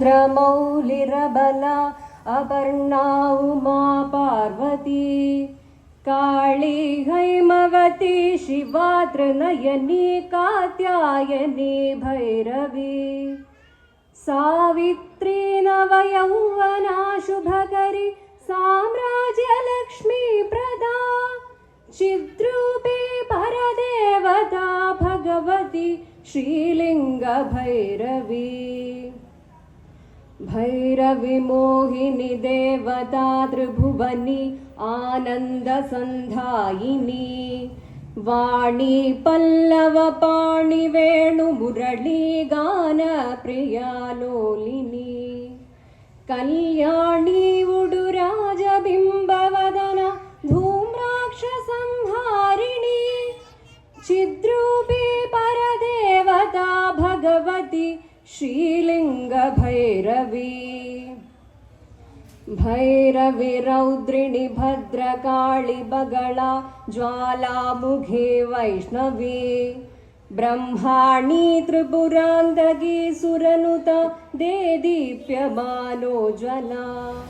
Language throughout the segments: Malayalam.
चन्द्रमौलिरबला अपर्णा उमा पार्वती। काळी हैमवती शिवा त्रिनयनी कात्यायनी भैरवी। सावित्री नवयौवना शुभकरी साम्राज्यलक्ष्मी प्रदा। चिद्रूपे परदेवता भगवती श्रीलिङ्गभैरवी भैरविमोहिनि देवतातृभुवनि आनन्दसन्धायिनि। वाणी पल्लवपाणि वेणुमुरळी कल्याणी श्रीलिङ्गभैरवी। भैरविरौद्रिणि भद्रकाळि बगला ज्वालामुखे वैष्णवी। ब्रह्माणी त्रिपुरान्तकी सुरनुत दे दीप्यमानोज्वला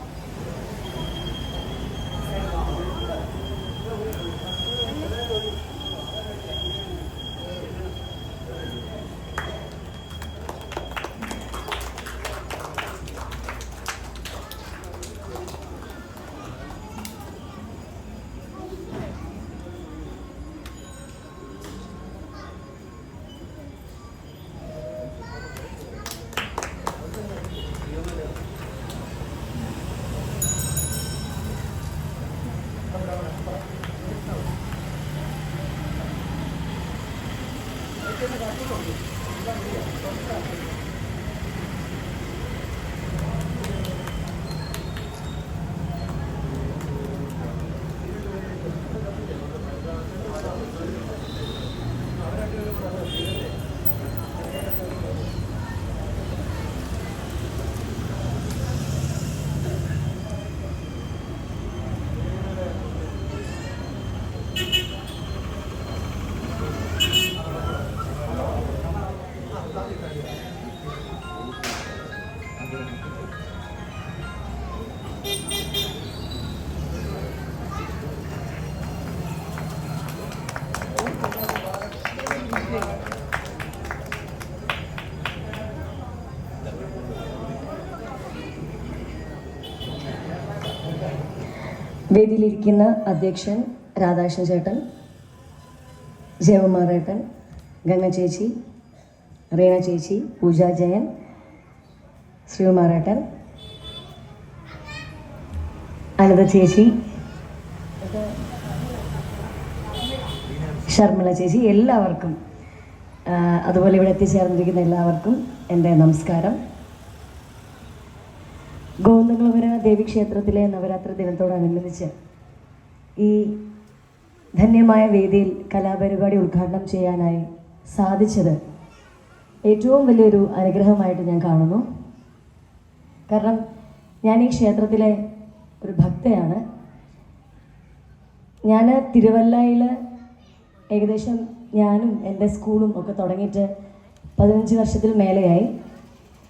Thank you. വേദിയിലിരിക്കുന്ന അധ്യക്ഷൻ രാധാകൃഷ്ണൻ ചേട്ടൻ ജയകുമാറേട്ടൻ ഗംഗ ചേച്ചി റീന ചേച്ചി പൂജ ജയൻ ശ്രീകുമാറേട്ടൻ അനിത ചേച്ചി. ശർമ്മള ചേച്ചി എല്ലാവർക്കും അതുപോലെ ഇവിടെ എത്തിച്ചേർന്നിരിക്കുന്ന എല്ലാവർക്കും എന്റെ നമസ്കാരം. ഗോവന്ദകുളപുര ദേവി ക്ഷേത്രത്തിലെ നവരാത്രി ദിനത്തോടനുബന്ധിച്ച് ഈ ധന്യമായ വേദിയിൽ കലാപരിപാടി ഉദ്ഘാടനം ചെയ്യാനായി സാധിച്ചത് ഏറ്റവും വലിയൊരു അനുഗ്രഹമായിട്ട് ഞാൻ കാണുന്നു. കാരണം ഞാൻ ഈ ക്ഷേത്രത്തിലെ ഒരു ഭക്തയാണ്. ഞാൻ തിരുവല്ലയിൽ ഏകദേശം ഞാനും എന്റെ സ്കൂളും ഒക്കെ തുടങ്ങിയിട്ട് പതിനഞ്ച് വർഷത്തിൽ മേലെയായി.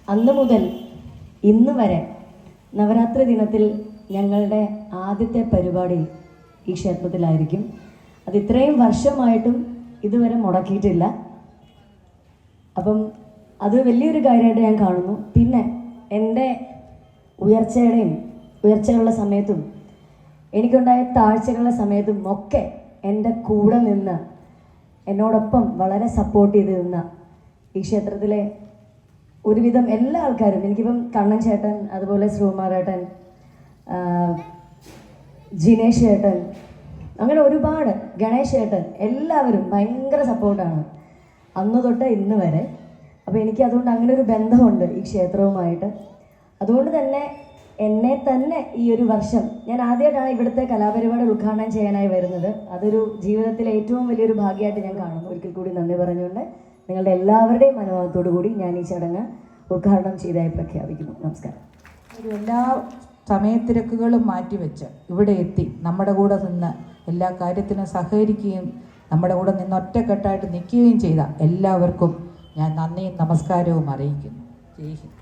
അന്ന് മുതൽ ഇന്ന് വരെ നവരാത്രി ദിനത്തിൽ ഞങ്ങളുടെ ആദ്യത്തെ പരിപാടി ഈ ക്ഷേത്രത്തിലായിരിക്കും. അത് ഇത്രയും വർഷമായിട്ടും ഇതുവരെ മുടക്കിയിട്ടില്ല. അപ്പം അത് വലിയൊരു കാര്യമായിട്ട് ഞാൻ കാണുന്നു. പിന്നെ എന്റെ ഉയർച്ചയുടെയും ഉയർച്ചകളുടെ സമയത്തും എനിക്കുണ്ടായ താഴ്ചകളുടെ സമയത്തും ഒക്കെ എന്റെ കൂടെ നിന്ന് എന്നോടൊപ്പം വളരെ സപ്പോർട്ട് ചെയ്ത് നിന്ന ഈ ക്ഷേത്രത്തിലെ ഒരുവിധം എല്ലാ ആൾക്കാരും എനിക്കിപ്പം കണ്ണൻ ചേട്ടൻ അതുപോലെ ശ്രീകുമാരേട്ടൻ ജിനേഷ് ചേട്ടൻ അങ്ങനെ ഒരുപാട് ഗണേഷ് ചേട്ടൻ എല്ലാവരും ഭയങ്കര സപ്പോർട്ടാണ് അന്ന് തൊട്ട് ഇന്ന് വരെ അപ്പോൾ എനിക്ക് അതുകൊണ്ട് അങ്ങനെ ഒരു ബന്ധമുണ്ട് ഈ ക്ഷേത്രവുമായിട്ട്. അതുകൊണ്ട് തന്നെ എന്നെ തന്നെ ഈ ഒരു വർഷം ഞാൻ ആദ്യമായിട്ടാണ് ഇവിടുത്തെ കലാപരിപാടി ഉദ്ഘാടനം ചെയ്യാനായി വരുന്നത്. അതൊരു ജീവിതത്തിലെ ഏറ്റവും വലിയൊരു ഭാഗ്യമായിട്ട് ഞാൻ കാണുന്നു. ഒരിക്കൽ കൂടി നന്ദി പറഞ്ഞുകൊണ്ട് നിങ്ങളുടെ എല്ലാവരുടെയും മനോഭാവത്തോടു കൂടി ഞാൻ ഈ ചടങ്ങ് ഉദ്ഘാടനം ചെയ്തായി പ്രഖ്യാപിക്കുന്നു. നമസ്കാരം. എല്ലാ സമയത്തിരക്കുകളും മാറ്റിവെച്ച് ഇവിടെ എത്തി നമ്മുടെ കൂടെ നിന്ന് എല്ലാ കാര്യത്തിനും സഹകരിക്കുകയും നമ്മുടെ കൂടെ നിന്ന് ഒറ്റക്കെട്ടായിട്ട് നിൽക്കുകയും ചെയ്ത എല്ലാവർക്കും ഞാൻ നന്ദിയും നമസ്കാരവും അറിയിക്കുന്നു. ജയ് ഹിന്ദ്.